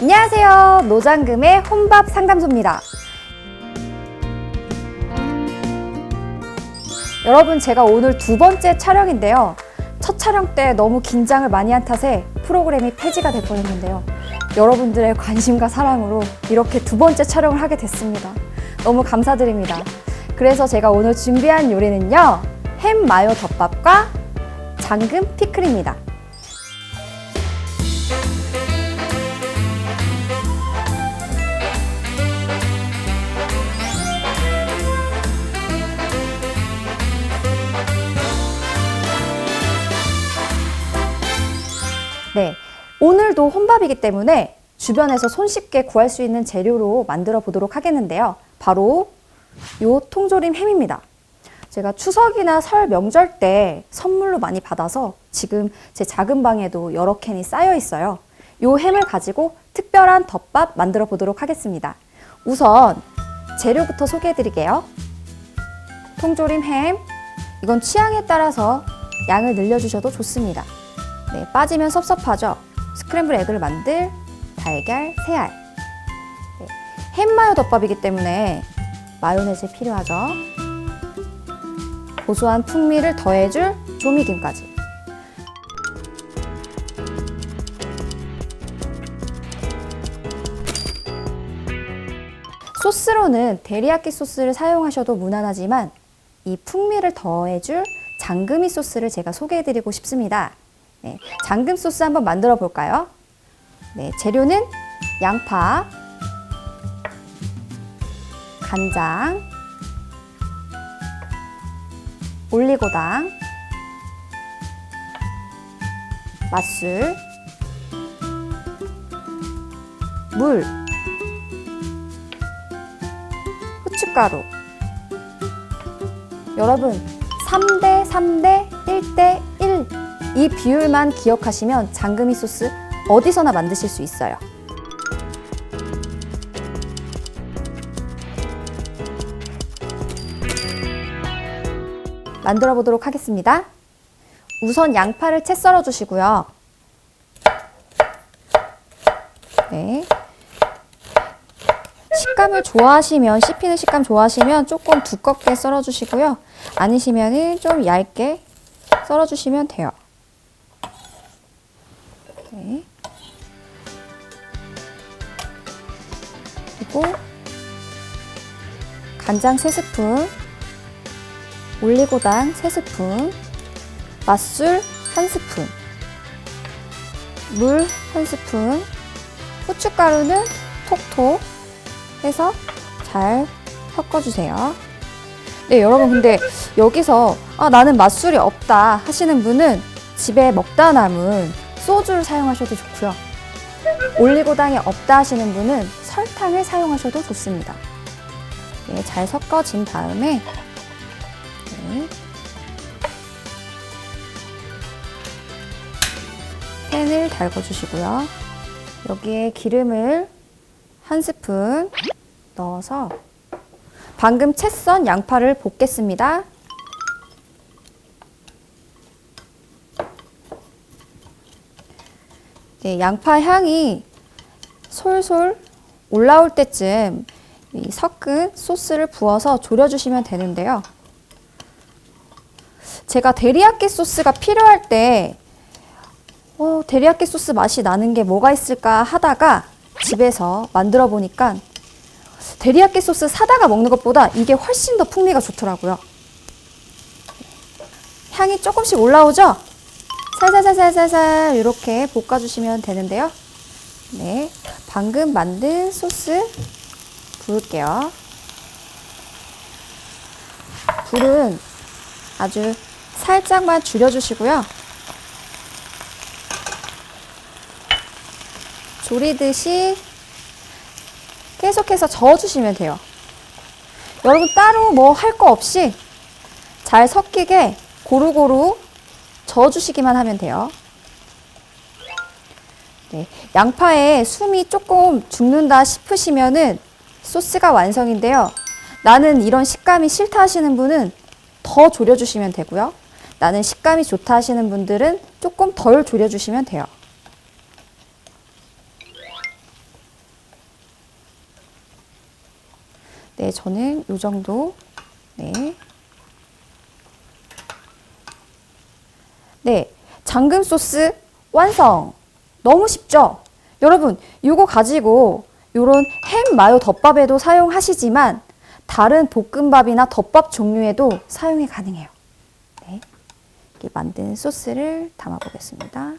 안녕하세요. 노장금의 혼밥 상담소입니다. 여러분, 제가 오늘 두 번째 촬영인데요. 첫 촬영 때 너무 긴장을 많이 한 탓에 프로그램이 폐지가 될 뻔했는데요. 여러분들의 관심과 사랑으로 이렇게 두 번째 촬영을 하게 됐습니다. 너무 감사드립니다. 그래서 제가 오늘 준비한 요리는요. 햄 마요 덮밥과 장금 피클입니다. 네. 오늘도 혼밥이기 때문에 주변에서 손쉽게 구할 수 있는 재료로 만들어 보도록 하겠는데요. 바로 요 통조림 햄입니다. 제가 추석이나 설 명절 때 선물로 많이 받아서 지금 제 작은 방에도 여러 캔이 쌓여 있어요. 요 햄을 가지고 특별한 덮밥 만들어 보도록 하겠습니다. 우선 재료부터 소개해 드릴게요. 통조림 햄. 이건 취향에 따라서 양을 늘려주셔도 좋습니다. 네, 빠지면 섭섭하죠. 스크램블 에그를 만들 달걀, 새알. 네, 햄마요 덮밥이기 때문에 마요네즈 필요하죠. 고소한 풍미를 더해줄 조미김까지. 소스로는 데리야끼 소스를 사용하셔도 무난하지만 이 풍미를 더해줄 장금이 소스를 제가 소개해드리고 싶습니다. 네, 장금 소스 한번 만들어 볼까요? 네, 재료는 양파, 간장, 올리고당, 맛술, 물, 후춧가루. 여러분, 3대 3대 1대 1. 이 비율만 기억하시면 장금이 소스 어디서나 만드실 수 있어요. 만들어 보도록 하겠습니다. 우선 양파를 채 썰어 주시고요. 네. 식감을 좋아하시면 씹히는 식감 좋아하시면 조금 두껍게 썰어 주시고요. 아니시면은 좀 얇게 썰어 주시면 돼요. 네. 그리고 간장 3스푼, 올리고당 3스푼, 맛술 1스푼, 물 1스푼, 후춧가루는 톡톡 해서 잘 섞어주세요. 네, 여러분, 근데 여기서 아, 나는 맛술이 없다 하시는 분은 집에 먹다 남은 소주를 사용하셔도 좋고요. 올리고당이 없다 하시는 분은 설탕을 사용하셔도 좋습니다. 네, 잘 섞어진 다음에 네. 팬을 달궈주시고요. 여기에 기름을 한 스푼 넣어서 방금 채 썬 양파를 볶겠습니다. 양파 향이 솔솔 올라올 때쯤 이 섞은 소스를 부어서 졸여주시면 되는데요. 제가 데리야끼 소스가 필요할 때 어, 데리야끼 소스 맛이 나는 게 뭐가 있을까 하다가 집에서 만들어 보니까 데리야끼 소스 사다가 먹는 것보다 이게 훨씬 더 풍미가 좋더라고요. 향이 조금씩 올라오죠? 살살살살살살 이렇게 볶아주시면 되는데요. 네, 방금 만든 소스 부을게요. 불은 아주 살짝만 줄여주시고요. 조리듯이 계속해서 저어주시면 돼요. 여러분 따로 뭐 할 거 없이 잘 섞이게 고루고루 저어주시기만 하면 돼요. 네, 양파에 숨이 조금 죽는다 싶으시면은 소스가 완성인데요. 나는 이런 식감이 싫다 하시는 분은 더 졸여주시면 되고요. 나는 식감이 좋다 하시는 분들은 조금 덜 졸여주시면 돼요. 네, 저는 이 정도. 네. 네, 잠금 소스 완성! 너무 쉽죠? 여러분, 이거 가지고 요런 햄 마요 덮밥에도 사용하시지만 다른 볶음밥이나 덮밥 종류에도 사용이 가능해요. 네, 이렇게 만든 소스를 담아 보겠습니다.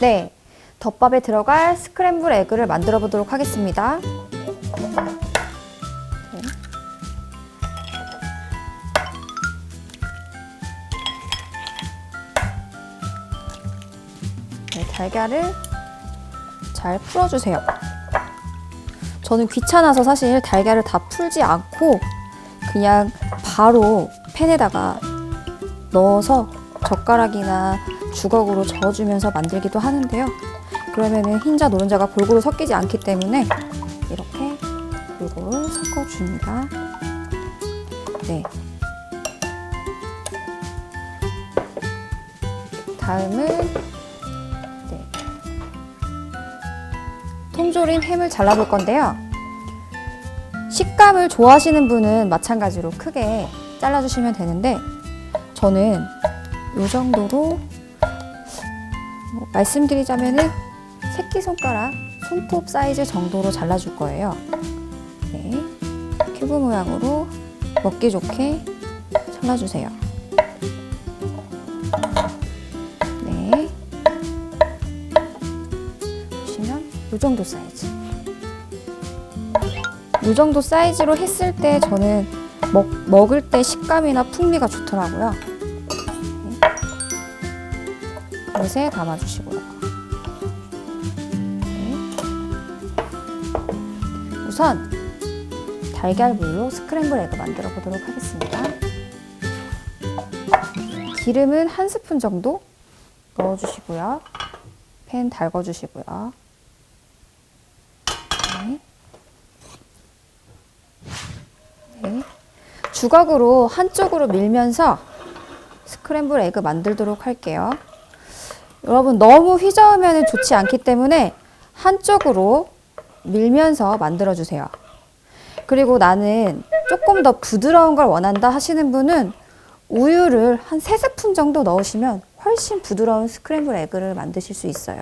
네, 덮밥에 들어갈 스크램블 에그를 만들어 보도록 하겠습니다. 네. 네, 달걀을 잘 풀어주세요. 저는 귀찮아서 사실 달걀을 다 풀지 않고 그냥 바로 팬에다가 넣어서 젓가락이나 주걱으로 저어주면서 만들기도 하는데요. 그러면은 흰자 노른자가 골고루 섞이지 않기 때문에 이렇게 골고루 섞어줍니다. 네. 다음은 네. 통조림 햄을 잘라볼 건데요. 식감을 좋아하시는 분은 마찬가지로 크게 잘라주시면 되는데 저는 이 정도로 뭐 말씀드리자면은 새끼손가락 손톱 사이즈 정도로 잘라줄 거예요. 네, 큐브 모양으로 먹기 좋게 잘라주세요. 네, 보시면 이 정도 사이즈. 이 정도 사이즈로 했을 때 저는 먹, 먹을 때 식감이나 풍미가 좋더라고요. 그릇에 담아주시고요. 우선 달걀물로 스크램블 에그 만들어 보도록 하겠습니다. 기름은 한 스푼 정도 넣어주시고요. 팬 달궈주시고요. 네. 네. 주걱으로 한쪽으로 밀면서 스크램블 에그 만들도록 할게요. 여러분 너무 휘저으면 좋지 않기 때문에 한쪽으로 밀면서 만들어 주세요. 그리고 나는 조금 더 부드러운 걸 원한다 하시는 분은 우유를 한 3스푼 정도 넣으시면 훨씬 부드러운 스크램블 에그를 만드실 수 있어요.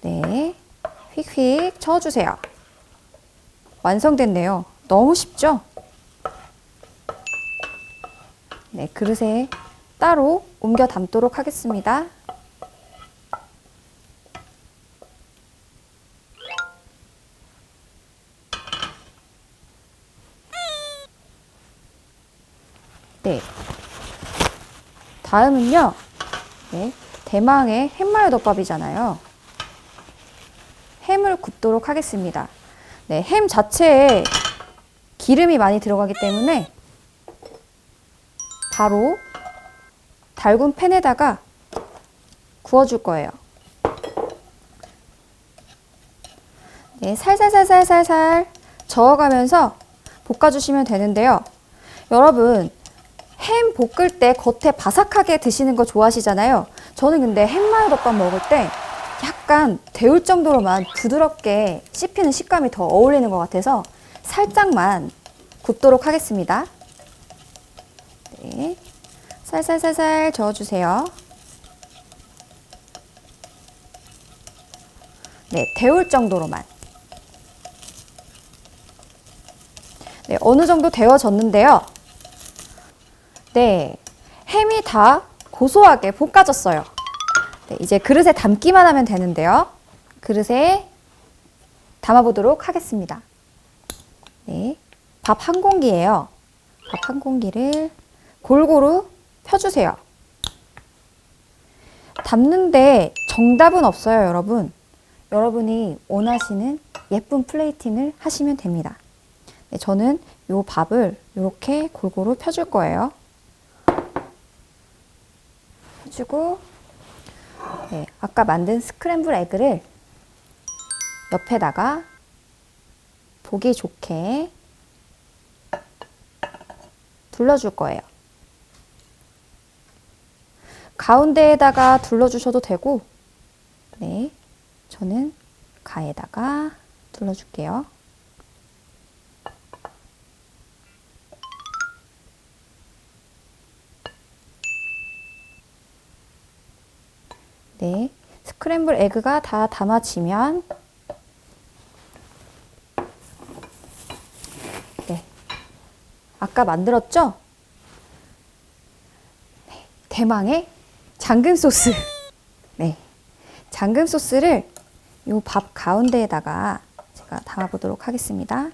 네, 휙휙 저어주세요. 완성됐네요. 너무 쉽죠? 네, 그릇에 따로 옮겨 담도록 하겠습니다. 네. 다음은요. 네. 대망의 햄마요 덮밥이잖아요. 햄을 굽도록 하겠습니다. 네, 햄 자체에 기름이 많이 들어가기 때문에 바로 달군 팬에다가 구워줄 거예요. 네, 살살살살살살 저어가면서 볶아주시면 되는데요. 여러분, 햄 볶을 때 겉에 바삭하게 드시는 거 좋아하시잖아요. 저는 근데 햄마요 덮밥 먹을 때 약간 데울 정도로만 부드럽게 씹히는 식감이 더 어울리는 것 같아서 살짝만 굽도록 하겠습니다. 네. 살살살살 저어주세요. 네, 데울 정도로만. 네, 어느 정도 데워졌는데요. 네, 햄이 다 고소하게 볶아졌어요. 네, 이제 그릇에 담기만 하면 되는데요. 그릇에 담아보도록 하겠습니다. 네, 밥 한 공기예요. 밥 한 공기를 골고루 펴주세요. 담는데 정답은 없어요, 여러분. 여러분이 원하시는 예쁜 플레이팅을 하시면 됩니다. 네, 저는 이 밥을 이렇게 골고루 펴줄 거예요. 펴주고, 네, 아까 만든 스크램블 에그를 옆에다가 보기 좋게 둘러줄 거예요. 가운데에다가 둘러주셔도 되고, 네, 저는 가에다가 둘러줄게요. 네, 스크램블 에그가 다 담아지면 네, 아까 만들었죠? 네, 대망의 잠금 소스. 네, 잠금 소스를 요 밥 가운데에다가 제가 담아보도록 하겠습니다.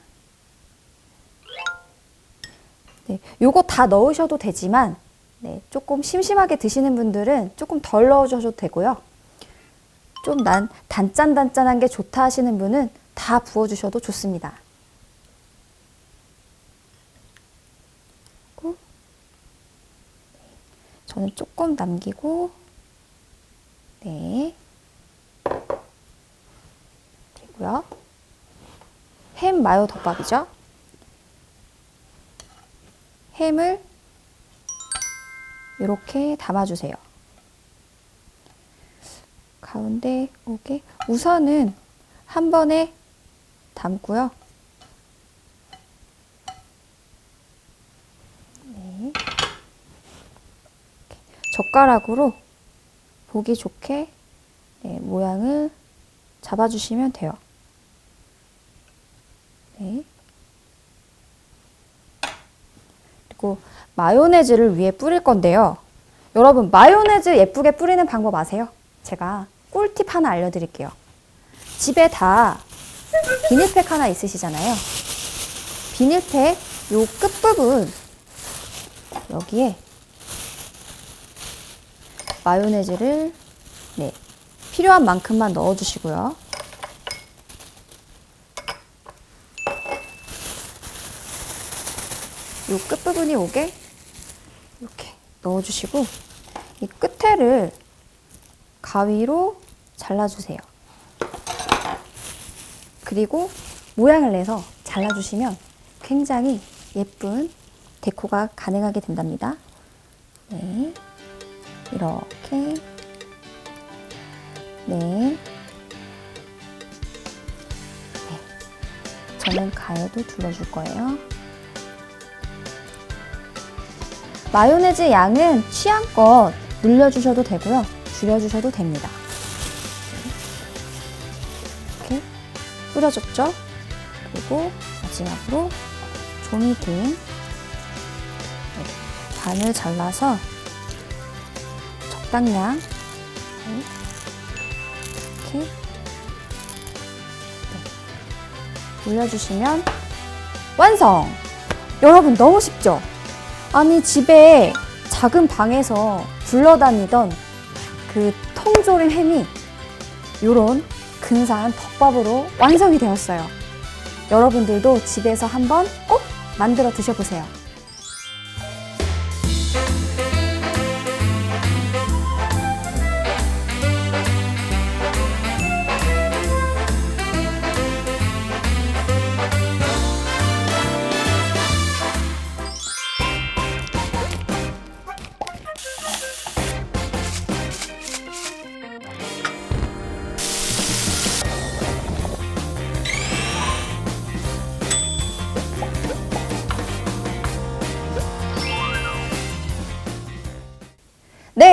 네, 요거 다 넣으셔도 되지만 네, 조금 심심하게 드시는 분들은 조금 덜 넣어주셔도 되고요. 좀 난 단짠단짠한 게 좋다 하시는 분은 다 부어주셔도 좋습니다. 그리고 저는 조금 남기고 네 그리고요 햄 마요 덮밥이죠. 햄을 이렇게 담아주세요. 가운데 오게 우선은 한 번에 담고요. 네. 젓가락으로 보기 좋게 네, 모양을 잡아주시면 돼요. 네. 그리고 마요네즈를 위에 뿌릴 건데요. 여러분, 마요네즈 예쁘게 뿌리는 방법 아세요? 제가 꿀팁 하나 알려드릴게요. 집에 다 비닐팩 하나 있으시잖아요. 비닐팩 요 끝부분 여기에 마요네즈를 네, 필요한 만큼만 넣어주시고요. 요 끝부분이 오게 넣어주시고 이 끝에를 가위로 잘라주세요. 그리고 모양을 내서 잘라주시면 굉장히 예쁜 데코가 가능하게 된답니다. 네. 이렇게. 네. 네. 저는 가에도 둘러줄 거예요. 마요네즈 양은 취향껏 늘려주셔도 되고요. 줄여주셔도 됩니다. 이렇게 뿌려줬죠? 그리고 마지막으로 종이긴 네, 반을 잘라서 적당량 네, 이렇게 네, 올려주시면 완성! 여러분 너무 쉽죠? 아니 집에 작은 방에서 굴러다니던 그 통조림 햄이 요런 근사한 덮밥으로 완성이 되었어요. 여러분들도 집에서 한번 꼭 만들어 드셔보세요.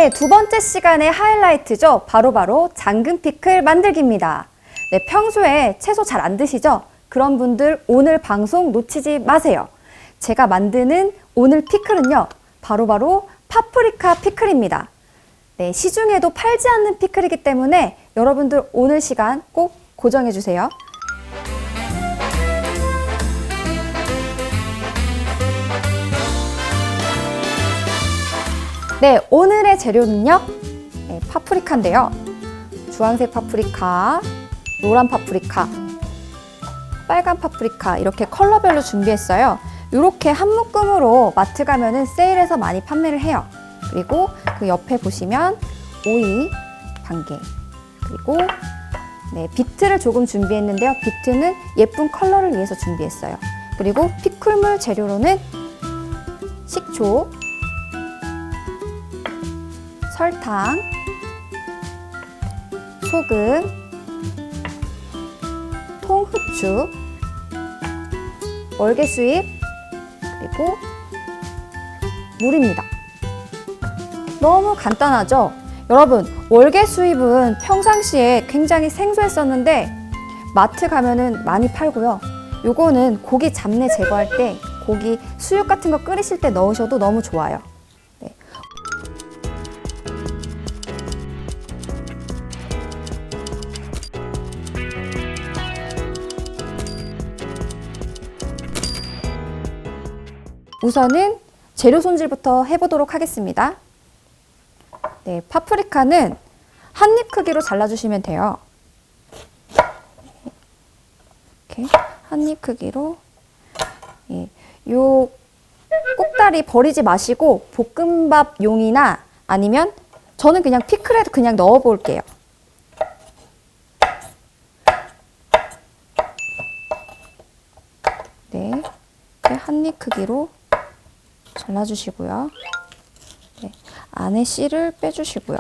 네, 두 번째 시간의 하이라이트죠. 바로 바로 당근 피클 만들기입니다. 네, 평소에 채소 잘 안 드시죠? 그런 분들 오늘 방송 놓치지 마세요. 제가 만드는 오늘 피클은요. 바로바로 파프리카 피클입니다. 네, 시중에도 팔지 않는 피클이기 때문에 여러분들 오늘 시간 꼭 고정해 주세요. 네, 오늘의 재료는요. 네, 파프리카인데요. 주황색 파프리카, 노란 파프리카, 빨간 파프리카 이렇게 컬러별로 준비했어요. 이렇게 한 묶음으로 마트 가면은 세일해서 많이 판매를 해요. 그리고 그 옆에 보시면 오이 반 개, 그리고 네, 비트를 조금 준비했는데요. 비트는 예쁜 컬러를 위해서 준비했어요. 그리고 피클물 재료로는 식초, 설탕, 소금, 통후추, 월계수잎, 그리고 물입니다. 너무 간단하죠? 여러분, 월계수잎은 평상시에 굉장히 생소했었는데 마트 가면은 많이 팔고요. 요거는 고기 잡내 제거할 때 고기 수육 같은 거 끓이실 때 넣으셔도 너무 좋아요. 우선은 재료 손질부터 해보도록 하겠습니다. 네, 파프리카는 한 입 크기로 잘라주시면 돼요. 이렇게 한 입 크기로 예, 요 꼭다리 버리지 마시고 볶음밥용이나 아니면 저는 그냥 피클에 그냥 넣어 볼게요. 네, 한 입 크기로 잘라주시고요. 네, 안에 씨를 빼주시고요.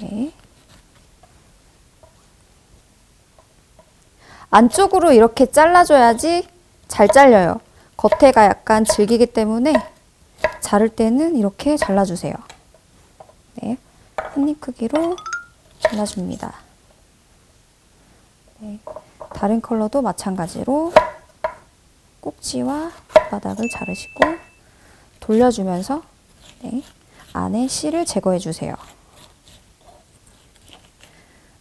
네. 안쪽으로 이렇게 잘라줘야지 잘 잘려요. 겉에가 약간 질기기 때문에 자를 때는 이렇게 잘라주세요. 네, 한입 크기로 잘라줍니다. 네, 다른 컬러도 마찬가지로 꼭지와 바닥을 자르시고 돌려주면서 네, 안에 씨를 제거해 주세요.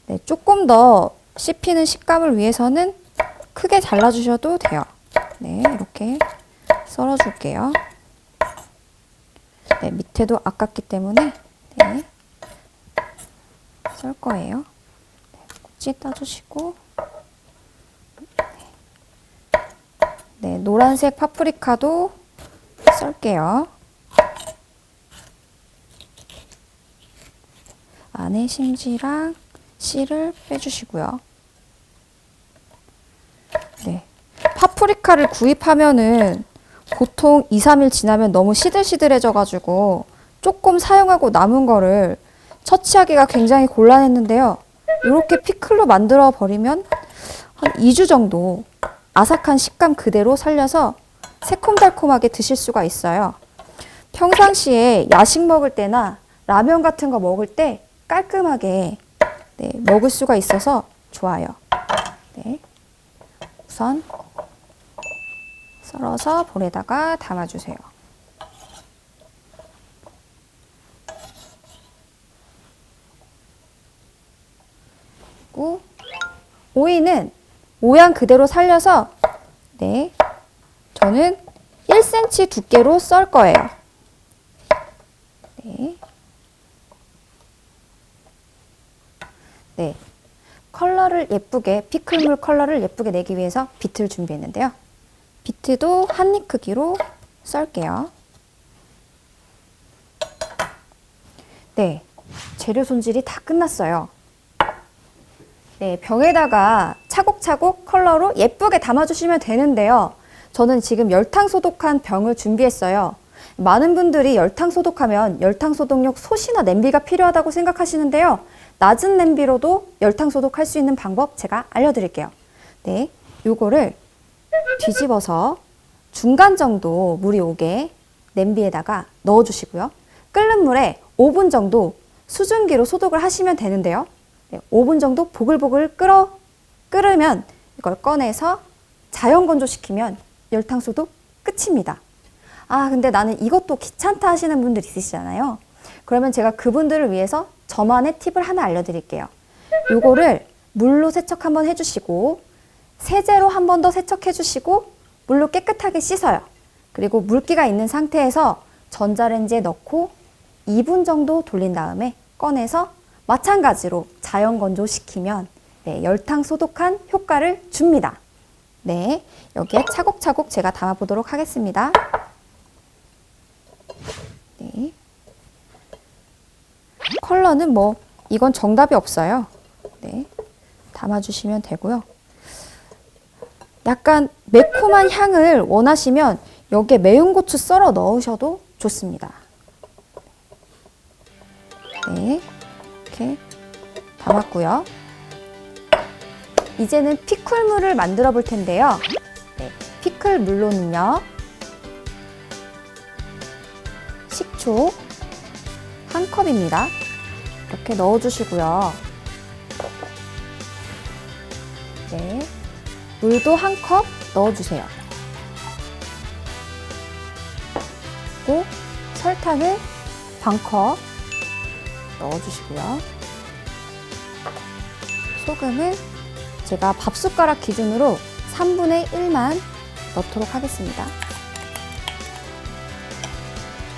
네, 조금 더 씹히는 식감을 위해서는 크게 잘라주셔도 돼요. 네, 이렇게 썰어줄게요. 네, 밑에도 아깝기 때문에 네, 썰 거예요. 네, 꼭지 따주시고 네, 노란색 파프리카도 썰게요. 안에 심지랑 씨를 빼주시고요. 네. 파프리카를 구입하면은 보통 2, 3일 지나면 너무 시들시들해져가지고 조금 사용하고 남은 거를 처치하기가 굉장히 곤란했는데요. 이렇게 피클로 만들어 버리면 한 2주 정도 아삭한 식감 그대로 살려서 새콤달콤하게 드실 수가 있어요. 평상시에 야식 먹을 때나 라면 같은 거 먹을 때 깔끔하게 네, 먹을 수가 있어서 좋아요. 네. 우선 썰어서 볼에다가 담아주세요. 오이는 모양 그대로 살려서 네, 저는 1cm 두께로 썰 거예요. 네. 네. 컬러를 예쁘게, 피클물 컬러를 예쁘게 내기 위해서 비트를 준비했는데요. 비트도 한 입 크기로 썰게요. 네. 재료 손질이 다 끝났어요. 네, 병에다가 차곡차곡 컬러로 예쁘게 담아주시면 되는데요. 저는 지금 열탕 소독한 병을 준비했어요. 많은 분들이 열탕 소독하면 열탕 소독용 솥이나 냄비가 필요하다고 생각하시는데요. 낮은 냄비로도 열탕 소독할 수 있는 방법 제가 알려드릴게요. 네, 요거를 뒤집어서 중간 정도 물이 오게 냄비에다가 넣어주시고요. 끓는 물에 5분 정도 수증기로 소독을 하시면 되는데요. 네, 5분 정도 보글보글 끓어 끓으면 이걸 꺼내서 자연 건조시키면 열탕 소독 끝입니다. 아, 근데 나는 이것도 귀찮다 하시는 분들 있으시잖아요. 그러면 제가 그분들을 위해서 저만의 팁을 하나 알려드릴게요. 요거를 물로 세척 한번 해주시고 세제로 한 번 더 세척해주시고 물로 깨끗하게 씻어요. 그리고 물기가 있는 상태에서 전자레인지에 넣고 2분 정도 돌린 다음에 꺼내서 마찬가지로 자연 건조시키면 네, 열탕 소독한 효과를 줍니다. 네, 여기에 차곡차곡 제가 담아보도록 하겠습니다. 네. 컬러는 뭐 이건 정답이 없어요. 네, 담아주시면 되고요. 약간 매콤한 향을 원하시면 여기에 매운 고추 썰어 넣으셔도 좋습니다. 네, 이렇게 담았고요. 이제는 피클물을 만들어 볼 텐데요. 네, 피클 물로는요. 식초 한 컵입니다. 이렇게 넣어 주시고요. 네, 물도 한 컵 넣어 주세요. 그리고 설탕을 반 컵 넣어 주시고요. 소금은 제가 밥 숟가락 기준으로 3분의 1만 넣도록 하겠습니다.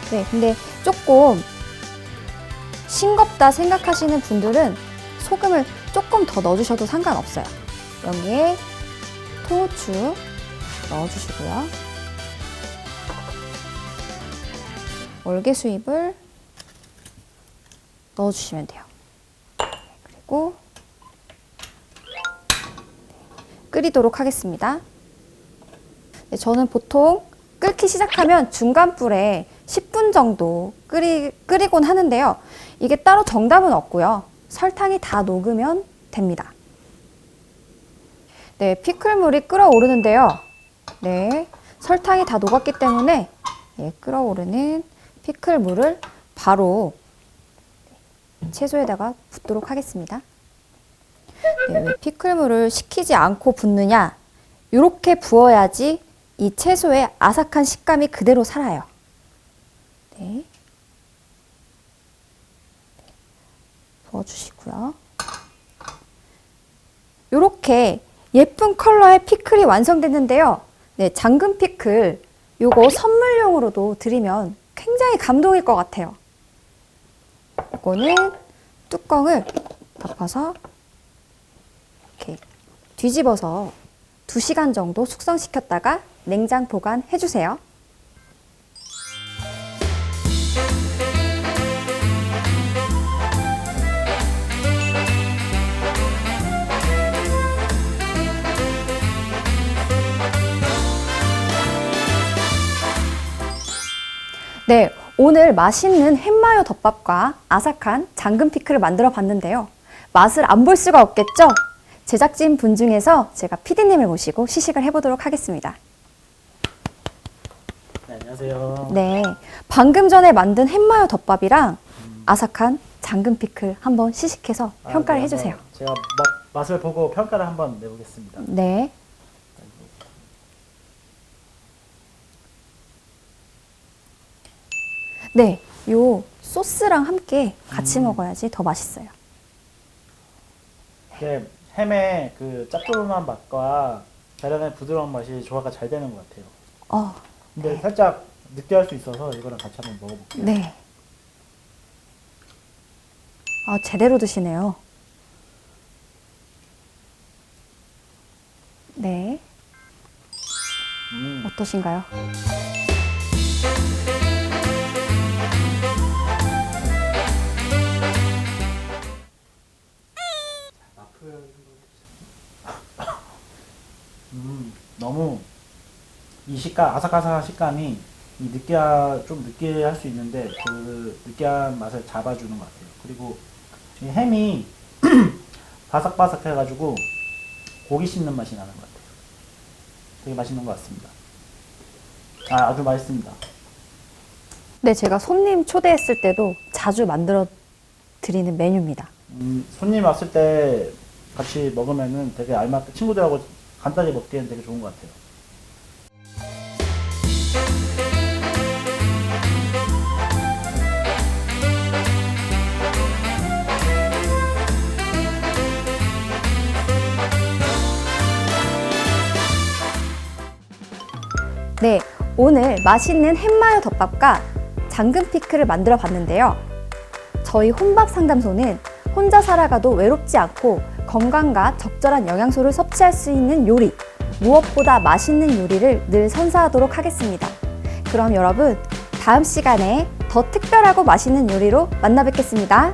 네, 근데 조금 싱겁다 생각하시는 분들은 소금을 조금 더 넣어주셔도 상관없어요. 여기에 통후추 넣어주시고요. 월계수잎을 넣어주시면 돼요. 그리고 끓이도록 하겠습니다. 네, 저는 보통 끓기 시작하면 중간 불에 10분 정도 끓이, 끓이곤 하는데요. 이게 따로 정답은 없고요. 설탕이 다 녹으면 됩니다. 네, 피클물이 끓어오르는데요. 네, 설탕이 다 녹았기 때문에 예, 끓어오르는 피클물을 바로 채소에다가 붓도록 하겠습니다. 네, 왜 피클물을 식히지 않고 붓느냐? 이렇게 부어야지 이 채소의 아삭한 식감이 그대로 살아요. 네. 부어주시고요. 이렇게 예쁜 컬러의 피클이 완성됐는데요. 네, 당근 피클 요거 선물용으로도 드리면 굉장히 감동일 것 같아요. 이거는 뚜껑을 덮어서 이렇게 뒤집어서 2시간 정도 숙성시켰다가 냉장 보관해 주세요. 네, 오늘 맛있는 햄마요 덮밥과 아삭한 당근 피클을 만들어 봤는데요. 맛을 안 볼 수가 없겠죠? 제작진 분 중에서 제가 피디님을 모시고 시식을 해보도록 하겠습니다. 네, 안녕하세요. 네, 방금 전에 만든 햄마요 덮밥이랑 아삭한 당근 피클 한번 시식해서 아, 평가를 네, 해주세요. 한번 제가 맛, 맛을 보고 평가를 한번 내보겠습니다. 네. 네, 요 소스랑 함께 같이 음. 먹어야지 더 맛있어요. 이게 햄의 그 짭조름한 맛과 계란의 부드러운 맛이 조화가 잘 되는 것 같아요. 어, 근데 살짝 느끼할 수 있어서 이거랑 같이 한번 먹어볼게요. 네. 아, 제대로 드시네요. 네, 음, 어떠신가요? 너무 이 식감, 아삭아삭한 식감이 이 느끼하, 좀 느끼할 수 있는데 그 느끼한 맛을 잡아주는 것 같아요. 그리고 이 햄이 바삭바삭해가지고 고기 씹는 맛이 나는 것 같아요. 되게 맛있는 것 같습니다. 아, 아주 맛있습니다. 네, 제가 손님 초대했을 때도 자주 만들어 드리는 메뉴입니다. 음, 손님 왔을 때 같이 먹으면은 되게 알맞게 친구들하고 간단히 먹기에는 되게 좋은 것 같아요. 네, 오늘 맛있는 햄마요 덮밥과 당근 피클을 만들어 봤는데요. 저희 혼밥 상담소는 혼자 살아가도 외롭지 않고 건강과 적절한 영양소를 섭취할 수 있는 요리, 무엇보다 맛있는 요리를 늘 선사하도록 하겠습니다. 그럼 여러분, 다음 시간에 더 특별하고 맛있는 요리로 만나 뵙겠습니다.